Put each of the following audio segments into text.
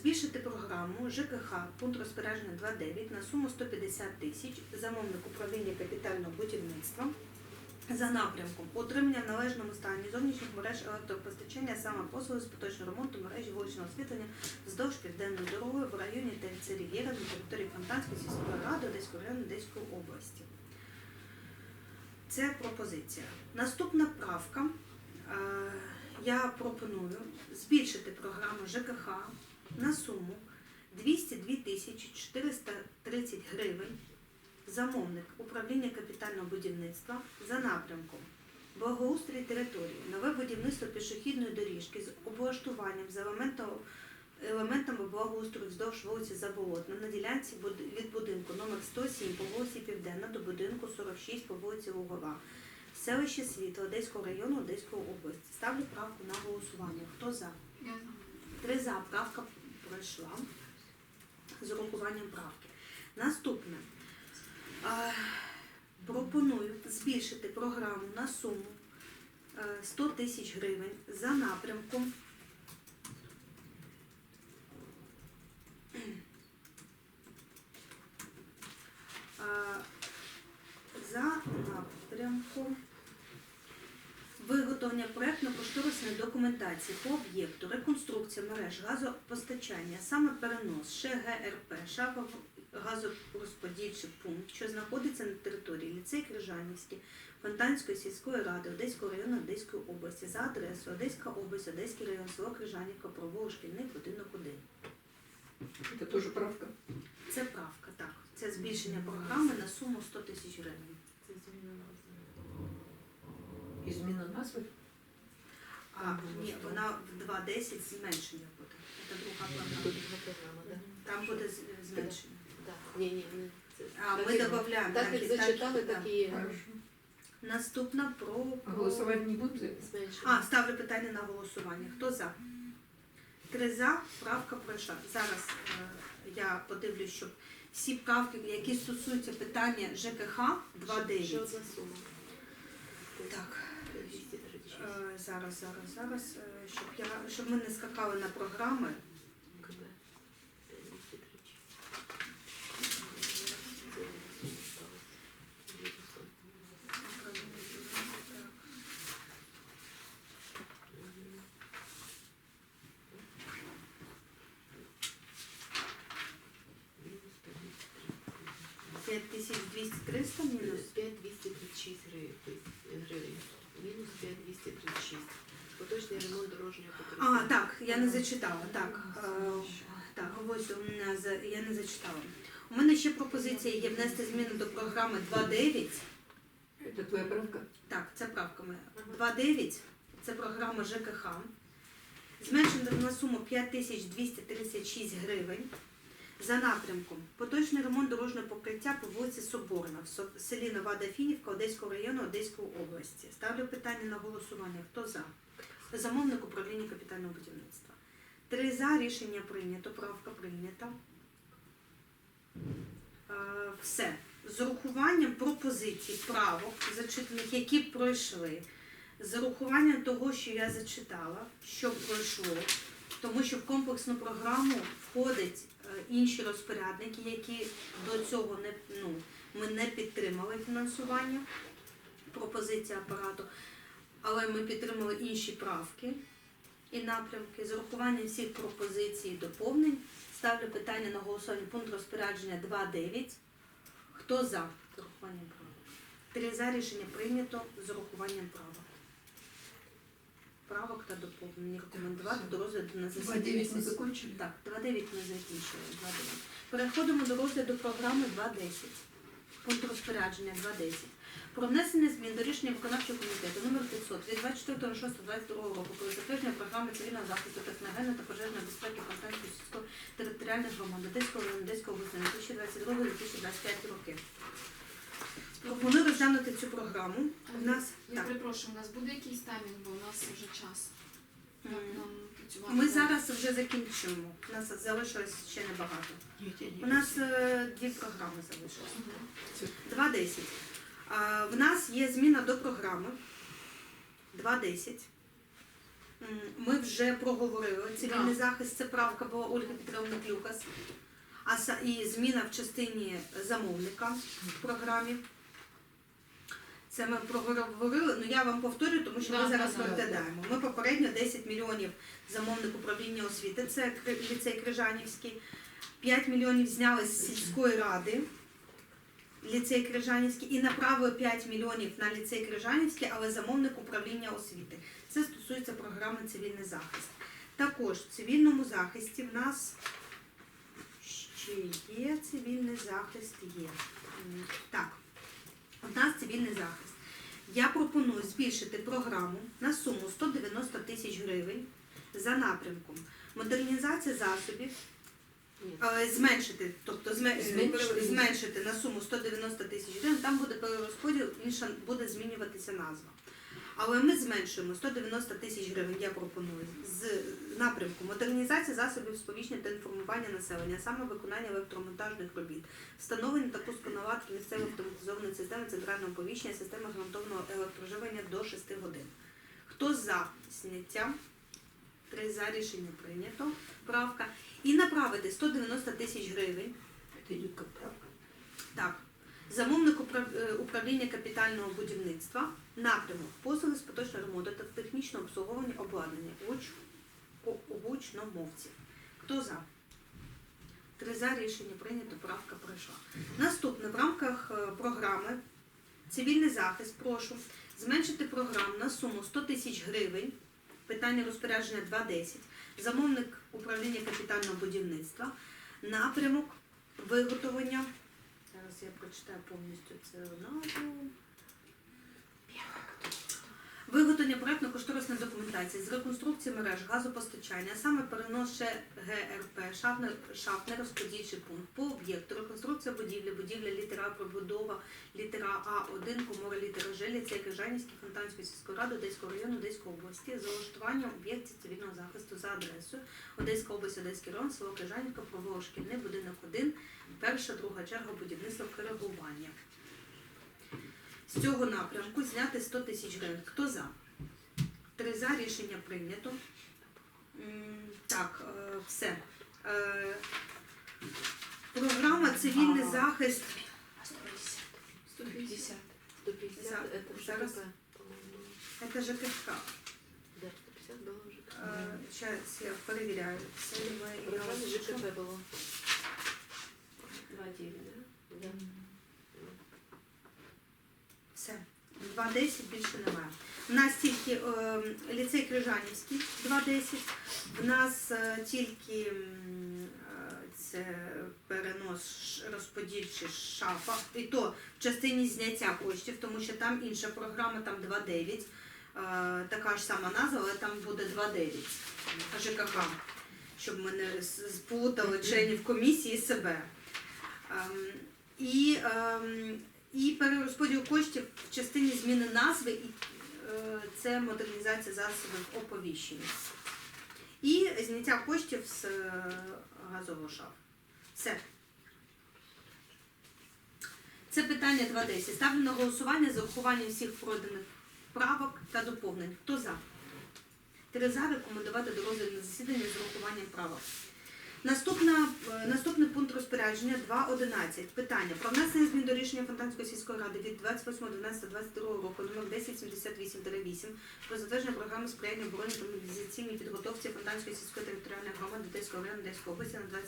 збільшити програму ЖКХ пункт розпорядження 2.9 на суму 150 тисяч замовник управління капітального будівництва за напрямком утримання в належному стані зовнішніх мереж електропостачання саме послуги з поточного ремонту мережі вуличного освітлення вздовж південної дороги в районі ТНЦ Рів'єра на території Фонтанської сільської ради Одеського району Одеської області. Це пропозиція. Наступна правка. Е, Я пропоную збільшити програму ЖКХ на суму 202 тисячі 430 гривень замовник управління капітального будівництва за напрямком благоустрій території, нове будівництво пішохідної доріжки з облаштуванням з елементами благоустрою вздовж вулиці Заболотна на ділянці від будинку номер 107 по вулиці Південна до будинку 46 по вулиці Лугова. Селище Світло Одеського району Одеської області. Ставлю правку на голосування. Хто за? Я Три за правка пройшла з урахуванням правки. Наступне. Е, Пропоную збільшити програму на суму е, 100 тисяч гривень за напрямком. Е, За напрямком виготовлення проектно-кошторисної документації по об'єкту реконструкція мереж газопостачання, саме перенос ШГРП, шагово газорозподільчий пункт, що знаходиться на території ліцей Крижанівський, Фонтанської сільської ради Одеського району Одеської області за адресою Одеська область, Одеський район, село Крижанівка, провулок шкільний будинок 1. Это тоже правка. Це правка, так. Це збільшення програми на суму 100 тисяч гривень. Це зміна назви. Измена назви. А ні, вона в 2.10 зменшення буде. Це друга програма. Друга програма, да? Там буде з- зменшення. Да. Ні, ні, ні. Це- А так ми як- додаємо. Так як зачитали, так і є. Хорошо. Наступна про. А голосовать не? Зменшення. А, ставлю питання на голосування. Хто за? Три за, правка пройшла. Зараз е, я подивлюсь, щоб всі правки, які стосуються питання ЖКХ Ще 2.9. одна сума. Так. 236 Е, Зараз, зараз, зараз, е, щоб я щоб ми не скакали на програми. 236. Мінус 5200 300 мінус. 5236 гривень. Мінус 5236. Поточний ремонт дорожнього покриття. А, так, я не зачитала. Так, е, так, ось у мене за- я не зачитала. У мене ще пропозиція є внести зміни до програми 2.9. Это твоя правка? Так, це правка моя. 2.9 це програма ЖКХ. Зменшена на суму 5236 гривень. За напрямком поточний ремонт дорожнього покриття по вулиці Соборна в селі Нова Дафінівка Одеського району Одеської області. Ставлю питання на голосування. Хто за? Замовник управління капітального будівництва. Три за рішення прийнято. Правка прийнята. Е, Все. З урахуванням пропозицій, правок, зачитаних, які пройшли, з урахуванням того, що я зачитала, що пройшло, тому що в комплексну програму входять е, інші розпорядники, які до цього не ну, ми не підтримали фінансування, пропозиція апарату, але ми підтримали інші правки і напрямки. З урахуванням всіх пропозицій і доповнень ставлю питання на голосування пункт розпорядження 2.9. Хто за з урахуванням права? Три за рішення прийнято з урахуванням права. Правок та доповнень рекомендувати до розгляду на засіданні. 2.9 мы сесії. закончили? Так, 2.9 ми закінчили. 2.9. Переходимо до розгляду програми 2.10. Пункт розпорядження 2.10. Про внесення змін до рішення виконавчого комітету номер 500 від 24.06.22 року про затвердження програми цивільного захисту техногенної та пожежної безпеки Фонтанської сільської територіальних громад Одеського району Одеської області на 2022-2025 роки. Пропоную розглянути цю програму. У нас Я так, перепрошую, у нас буде якийсь таймінг, бо у нас вже час. Нам працювати? ми зараз вже закінчуємо. У нас залишилось ще небагато. У нас е, дві програми залишилось. Мгм. 2.10. А, В нас є зміна до програми 2.10. М, Ми вже проговорили. Цивільний захист це правка була Ольги Петровни Клюкас. А са- і зміна в частині замовника в програмі. Це ми проговорили, ну я вам повторю, тому що ми зараз да, да, розглядаємо. Ми попередньо 10 мільйонів замовник управління освіти, це ліцей Крижанівський. 5 мільйонів зняли з сільської ради, ліцей Крижанівський, і направили 5 мільйонів на ліцей Крижанівський, але замовник управління освіти. Це стосується програми цивільний захист. Також в цивільному захисті в нас ще є цивільний захист, є. Так, у нас цивільний захист. Я пропоную збільшити програму на суму 190 тисяч гривень за напрямком. Модернізація засобів е, зменшити, тобто Зменшити. зменшити на суму 190 тисяч гривень, там буде перерозподіл, інша буде змінюватися назва. Але ми зменшуємо 190 тисяч гривень, я пропоную, з напрямку модернізації засобів сповіщення та інформування населення, саме виконання електромонтажних робіт, встановлення та пуску наладки місцевої автоматизованої системи центрального повіщення, системи гарантованого електроживлення до 6 годин. Хто за зняття? Три за рішення прийнято. Правка. І направити 190 тисяч гривень как правка. так. Замовник е, управління капітального будівництва, напрямок послуги з поточного ремонту та технічного обслуговування обладнання уч- Хто за? Три за рішення прийнято, правка пройшла. Наступне в рамках е, програми Цивільний захист, прошу зменшити програму на суму 100 тисяч гривень. Питання розпорядження 2.10. Замовник управління капітального будівництва. Напрямок виготовлення. Я прочитаю повністю цю назву. Виготовлення проєктно-кошторисної документації з реконструкції мереж газопостачання, саме перенос ГРП, шафне, шафне розподільчий пункт по об'єкту, реконструкція будівлі, будівля літера пробудова літера А1, комора літера Ж, ліцей Крижанівський, Фонтанської сільської ради Одеського району Одеської області з влаштуванням об'єктів цивільного захисту за адресою Одеська область, Одеський район, село Крижанівка, провулок шкільний, будинок 1, перша, друга черга будівництва коригування З цього напрямку зняти 100 тисяч гривень. Хто за? Три за рішення прийнято. М, Так, е, все. Е, Програма цивільний захист. 150. 150 За- это зараз. ЖКХ, по-моему. Це ЖКХ. Да, 150 было ЖКХ. Зараз я перевіряю. Це ли ми В программе я- ЖКХ было. 2.10 більше немає. У нас тільки е, ліцей Крижанівський 2.10. В нас е, тільки е, це перенос розподільчий шафа. І то в частині зняття коштів, тому що там інша програма, там 2.9. Е, така ж сама назва, але там буде 2.9 ЖКХ. Щоб ми не сплутали членів комісії себе. Ем, і ем, і перерозподіл коштів в частині зміни назви, і е, це модернізація засобів оповіщення. І зняття коштів з е, газового шафу. Все. Це питання 2.10. Ставлю на голосування за урахуванням всіх проданих правок та доповнень. Хто за? Три за рекомендувати до розгляду засідання з урахуванням правок. Наступна, е, наступний пункт розпорядження 2.11. Питання про внесення змін до рішення Фонтанської сільської ради від 28.12.22 року номер 1078-8 про затвердження програми сприяння обороні та мобілізаційній підготовці Фонтанської сільської територіальної громади Одеського району Одеської області на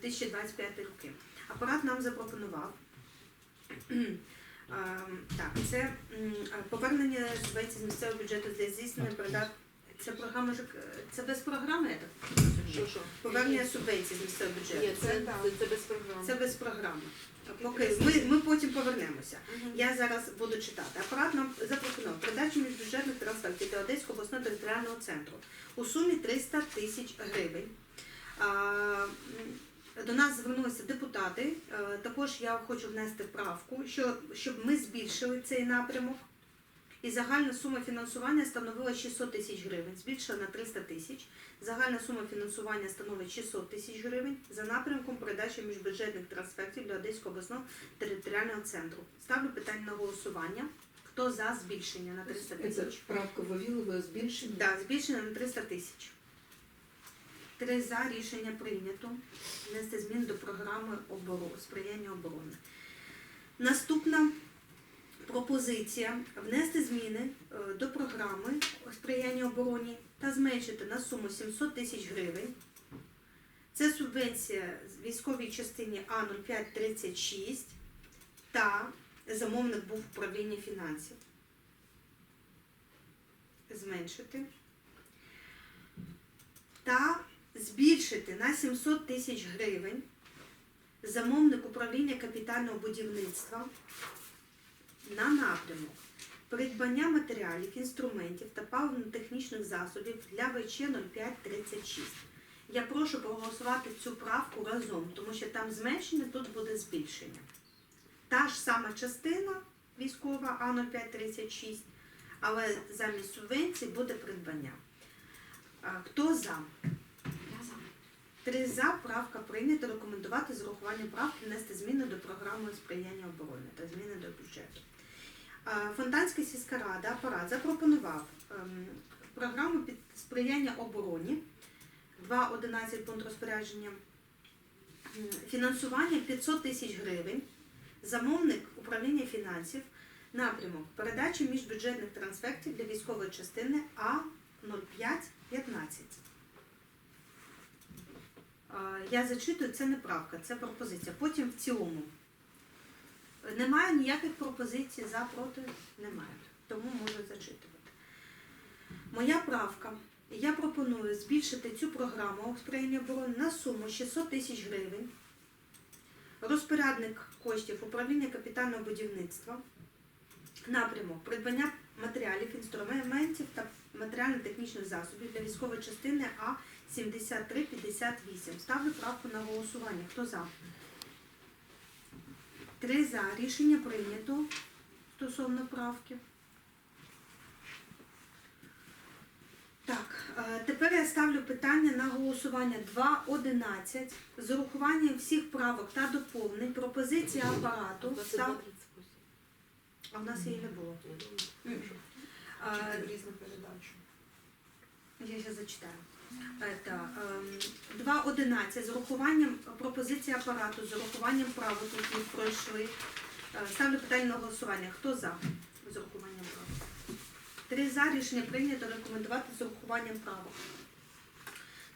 23-2025 роки. Апарат нам запропонував. Ем, Так, це повернення субвенцій з місцевого бюджету для здійснення передачі. Це програма ЖК- це без програми, я так Що? Повернення субвенцій з місцевого бюджету. Це, це, це без програми. Це без програми. Поки ми, ми потім повернемося. Мгм. Я зараз буду читати. Апарат нам запропонував передачу міжбюджетних трансфертів до Одеського обласного територіального центру у сумі 300 тисяч гривень. А, м, До нас звернулися депутати. Е, Також я хочу внести правку, що, щоб ми збільшили цей напрямок. І загальна сума фінансування становила 600 тисяч гривень, збільшила на 300 тисяч. Загальна сума фінансування становить 600 тисяч гривень за напрямком передачі міжбюджетних трансфертів для Одеського обласного територіального центру. Ставлю питання на голосування. Хто за збільшення на 300 Это тисяч? правка Вавилова збільшення. Так, збільшення на 300 тисяч. Три за рішення прийнято. Внести змін до програми оборони, сприяння оборони. Наступна пропозиція внести зміни е, до програми сприяння обороні та зменшити на суму 700 тисяч гривень. Це субвенція з військовій частині А0536 та замовник був управління фінансів. Зменшити та збільшити на 700 тисяч гривень замовник управління капітального будівництва напрямок придбання матеріалів, інструментів та паливно-технічних засобів для ВЧ 0536. Я прошу проголосувати цю правку разом, тому що там зменшення, тут буде збільшення. Та ж сама частина військова А0536, але замість субвенції буде придбання. Хто за? Я за. Три за правка прийнята. Рекомендувати з урахуванням правки внести зміни до програми сприяння оборони та зміни до бюджету. А, Фонтанська сільська рада апарат запропонував ем, програму під сприяння обороні 2.11 пункт розпорядження фінансування 500 тисяч гривень. Замовник управління фінансів напрямок передачі міжбюджетних трансфертів для військової частини А0515. А, Я зачитую, це не правка, це пропозиція. Потім в цілому. Немає ніяких пропозицій за проти? Немає. Тому можу зачитувати. Моя правка. Я пропоную збільшити цю програму сприяння оборони на суму 600 тисяч гривень. Розпорядник коштів управління капітального будівництва. Напрямок придбання матеріалів, інструментів та матеріально-технічних засобів для військової частини А 7358. Ставлю правку на голосування. Хто за? Три за. Рішення прийнято стосовно правки. Так, е, тепер я ставлю питання на голосування 2.11 з урахуванням всіх правок та доповнень. Пропозиція апарату. 22 Став... 38. А в нас її не було. Я ще зачитаю. Это, ем, 2.11 з урахуванням пропозиції апарату, з урахуванням правок, які пройшли. Е, Ставлю питання на голосування. Хто за з урахуванням правок? Три за рішення прийнято рекомендувати з урахуванням правок.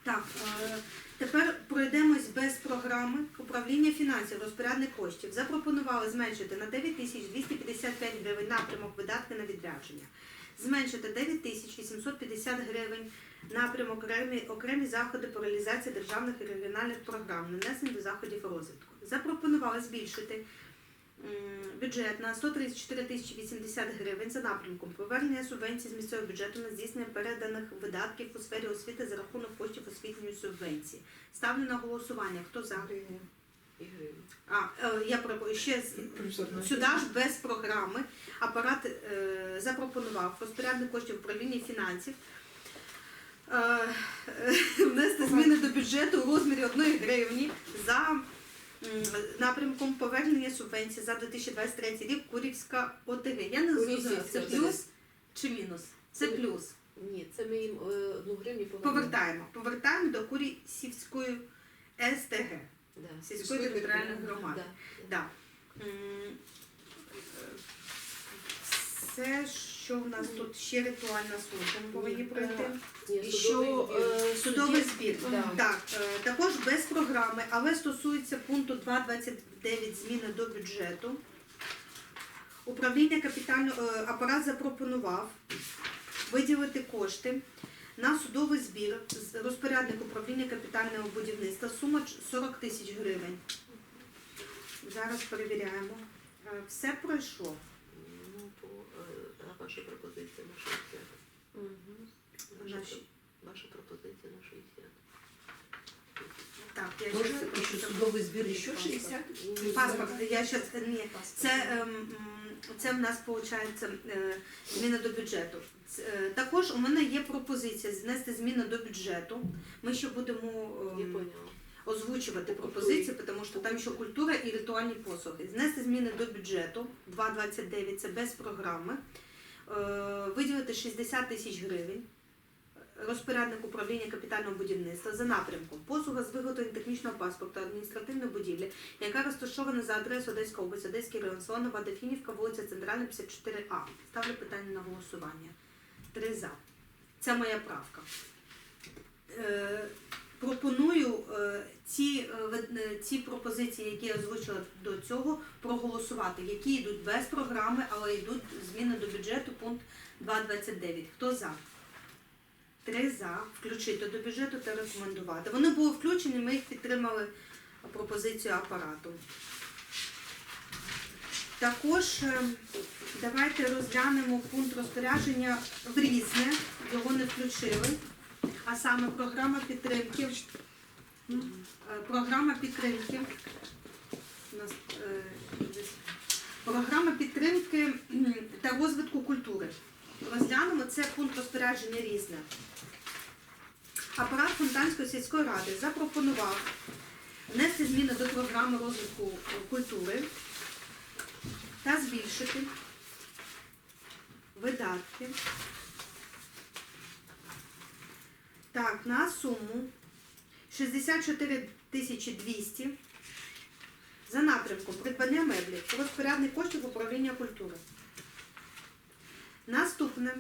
Так, е, тепер пройдемось без програми управління фінансів, розпорядник коштів. Запропонували зменшити на 9255 гривень напрямок видатки на відрядження. Зменшити 9850 гривень напрямок окремі, окремі заходи по реалізації державних і регіональних програм, нанесені до заходів розвитку. Запропонували збільшити бюджет на 134 тисячі 80 гривень за напрямком повернення субвенцій з місцевого бюджету на здійснення переданих видатків у сфері освіти за рахунок коштів освітньої субвенції. Ставлю на голосування. Хто за? А, е, я ще Сюди ж без програми апарат е, запропонував розпорядник коштів управління фінансів внести зміни до бюджету у розмірі 1 гривні за напрямком повернення субвенції за 2023 рік Курівська ОТГ. Я не зрозуміла, це плюс чи мінус? Це плюс. Ні, це ми їм е, одну гривню повернемо. Повертаємо. Повертаємо до Курівської СТГ, Да. сільської територіальної громади. Да. Да. Це, що в нас тут ще ритуальна служба ми повинні пройти. Ні, І судовий що збір. е, судовий збір. Да. Так, е, також без програми, але стосується пункту 2.29 зміни до бюджету. Управління капітального е, апарат запропонував виділити кошти на судовий збір з розпорядник управління капітального будівництва. Сума 40 тисяч гривень. Зараз перевіряємо. Е, Все пройшло. Ваша пропозиція на 60. Мгм. Ваша, Наші. ваша пропозиція на 60. Так, я Тоже щас- еще судовый сбір еще 60? Паспорт, я щас, ні, це, ем, м, це в нас виходить зміни до бюджету. Ц- е, Також у мене є пропозиція знести зміни до бюджету. Ми ще будемо. Я ем, поняла. озвучувати пропозиції, тому що там ще культура і ритуальні послуги. Знести зміни до бюджету 2,29 це без програми. Е, Виділити 60 тисяч гривень. Розпорядник управління капітального будівництва за напрямком послуга з виготовлення технічного паспорта адміністративної будівлі, яка розташована за адресою Одеська область, Одеський район, село Дефінівка, вулиця Центральна, 54А. Ставлю питання на голосування. Три за. Це моя правка. Пропоную е, ці, е, е, ці пропозиції, які я озвучила до цього, проголосувати, які йдуть без програми, але йдуть зміни до бюджету, пункт 2.29. Хто за? Три за. Включити до бюджету та рекомендувати. Вони були включені, ми їх підтримали пропозицію апарату. Також давайте розглянемо пункт розпорядження в різне, його не включили, а саме програма підтримки. Е, Програма підтримки. Е, Програма підтримки та розвитку культури. Розглянемо це пункт розпорядження різне. Апарат Фонтанської сільської ради запропонував внести зміни до програми розвитку культури та збільшити видатки так, на суму 64 200 за напрямком придбання меблів, розпорядник коштів управління культури. Наступне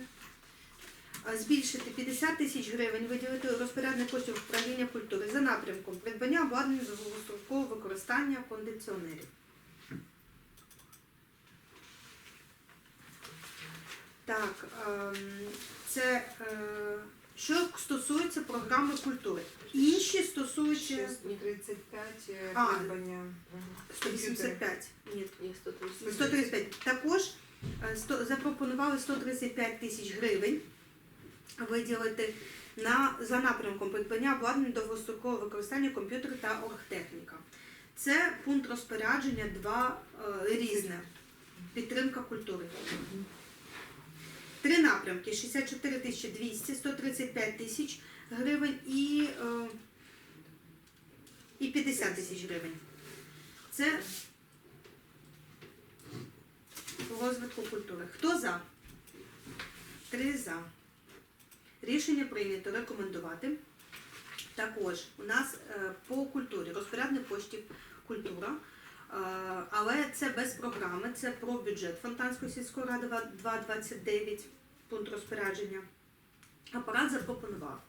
е, збільшити 50 тисяч гривень, виділити розпорядник коштів управління культури за напрямком придбання обладнання з довгострокового використання кондиціонерів. Так, ем, це е, що стосується програми культури. Інші стосуються 35 е, А. придбання. 185. Ні, Є 130. 135. Також е, сто- запропонували 135 тисяч гривень виділити на, за напрямком придбання обладнання довгострокового використання комп'ютер та оргтехніка. Це пункт розпорядження 2 різне. Підтримка культури. Три напрямки: 64 тисячі 200, 135 тисяч гривень і, е, і 50 тисяч гривень. Це розвитку культури. Хто за? Три за. Рішення прийнято рекомендувати. Також у нас е, по культурі розпорядник коштів культура. Е, Але це без програми, це про бюджет Фонтанської сільської ради 2.29, пункт розпорядження. Апарат запропонував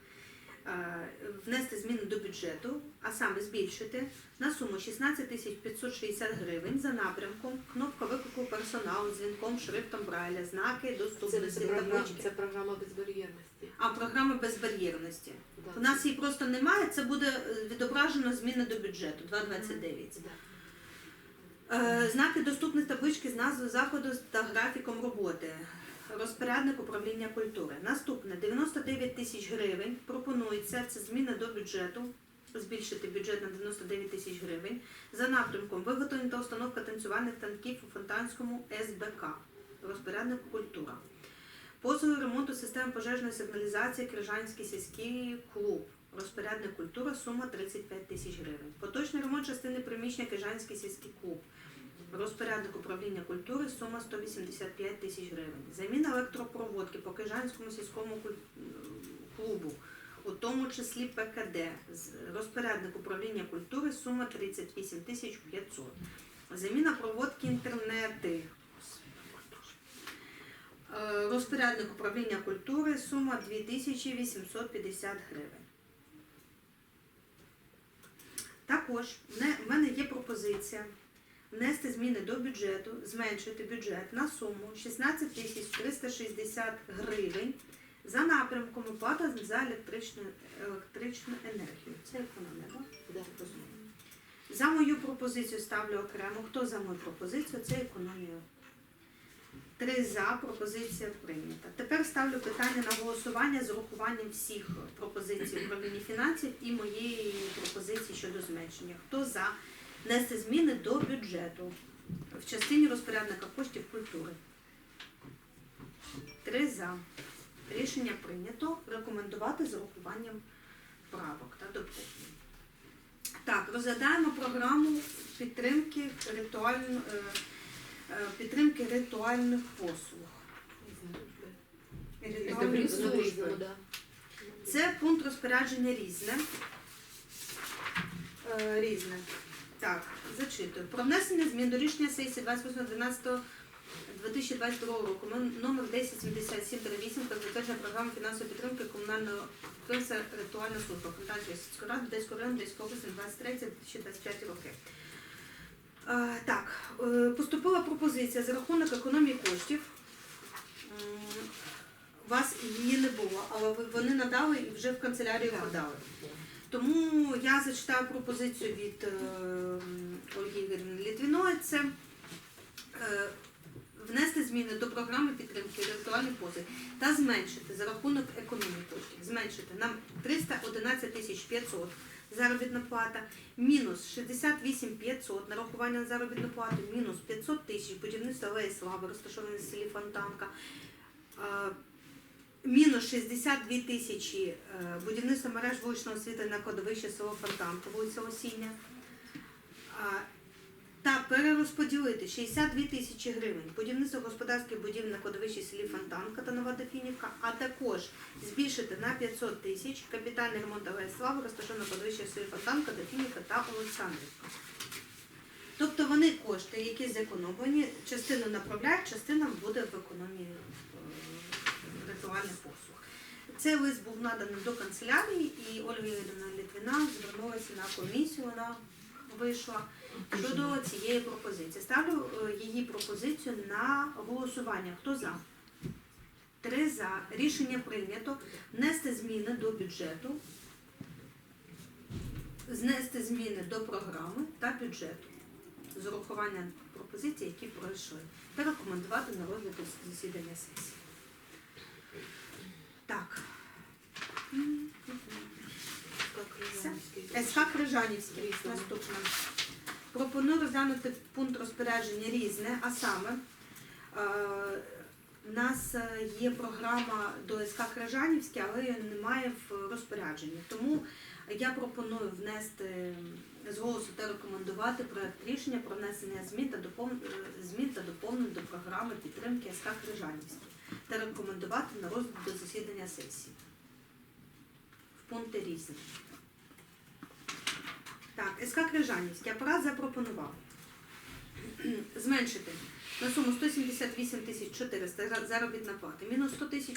е, внести зміни до бюджету, а саме збільшити на суму 16 тисяч 560 гривень за напрямком, кнопка виклику персоналу, дзвінком, шрифтом Брайля, знаки, доступності, програма, таблички. це програма безбар'єрності. А програми безбар'єрності. Да. У нас її просто немає, це буде е, відображено зміни до бюджету 2.29. Да. Е, Знаки доступних таблички з назвою заходу та графіком роботи. Розпорядник управління культури. Наступне 99 тисяч гривень. Пропонується це зміна до бюджету. Збільшити бюджет на 99 тисяч гривень за напрямком виготовлення та установка танцювальних танків у Фонтанському СБК. Розпорядник культура. Послуги ремонту системи пожежної сигналізації Крижанський сільський клуб. Розпорядник культура сума 35 тисяч гривень. Поточний ремонт частини приміщення Крижанський сільський клуб. Розпорядник управління культури сума 185 тисяч гривень. Заміна електропроводки по Кижанському сільському клубу, у тому числі ПКД. Розпорядник управління культури сума 38 тисяч 500. Заміна проводки інтернети. Е, Розпорядник управління культури сума 2850 гривень. Також в мене є пропозиція внести зміни до бюджету, зменшити бюджет на суму 16 тисяч 360 гривень за напрямком оплата за електричну, електричну енергію. Це економія, так? Да. За мою пропозицію ставлю окремо. Хто за мою пропозицію? Це економія. Три за пропозиція прийнята. Тепер ставлю питання на голосування з урахуванням всіх пропозицій управління фінансів і моєї пропозиції щодо зменшення. Хто за внести зміни до бюджету в частині розпорядника коштів культури? Три за. Рішення прийнято. Рекомендувати з урахуванням правок та доповнень. Так, Розглядаємо програму підтримки ритуально, е, е, підтримки ритуальних послуг. Служби. Це пункт розпорядження різне. Е, різне. Так, зачитую. Про внесення змін до рішення сесії 28.12.2022 року ном- номер 1077 8 про затвердження програми фінансової підтримки комунального підприємства ритуальна служба Фонтанської сільської ради Одеського району Одеської області на 23-2025 роки. Так, е, поступила пропозиція за рахунок економії коштів. У вас її не було, але вони надали і вже в канцелярію подали. Тому я зачитаю пропозицію від е, Ольги Ігорівни Літвіної. Це е, внести зміни до програми підтримки інтелектуальних послуг та зменшити за рахунок економії коштів. Зменшити нам 311 тисяч 500 заробітна плата, мінус 68 500 нарахування на заробітну плату, мінус 500 тисяч будівництво алеї слави, розташоване в селі Фонтанка. Е, Мінус 62 тисячі е, будівництво мереж вуличного освіти на кладовище село Фонтанка, вулиця Осіння. Та перерозподілити 62 тисячі гривень будівництво господарських будівель на кладовищі селі Фонтанка та Нова Дофінівка, а також збільшити на 500 тисяч капітальний ремонт слави, розташовано на кладовищі селі Фонтанка, Дофінівка та Олександрівка. Тобто вони кошти, які зекономлені, частину направляють, частина буде в економії е, послуг. Цей лист був наданий до канцелярії, і Ольга Ірина Літвіна звернулася на комісію, вона вийшла щодо цієї пропозиції. Ставлю е, її пропозицію на голосування. Хто за? Три за. Рішення прийнято. Внести зміни до бюджету, знести зміни до програми та бюджету з урахуванням пропозицій, які пройшли, та рекомендувати на розгляд засідання сесії. Так. СК Крижанівський. Наступне. Пропоную розглянути пункт розпорядження різне, а саме е, в нас е, є програма до СК Крижанівське, але її немає в розпорядженні. Тому я пропоную внести з голосу та рекомендувати проект рішення про внесення змін та е, доповнень до програми підтримки СК Крижанівське та рекомендувати на розгляд до засідання сесії. В пункті різні. Так, СК Крижанівський апарат запропонував зменшити на суму 178 тисяч 400 заробітна плата, мінус 100 тисяч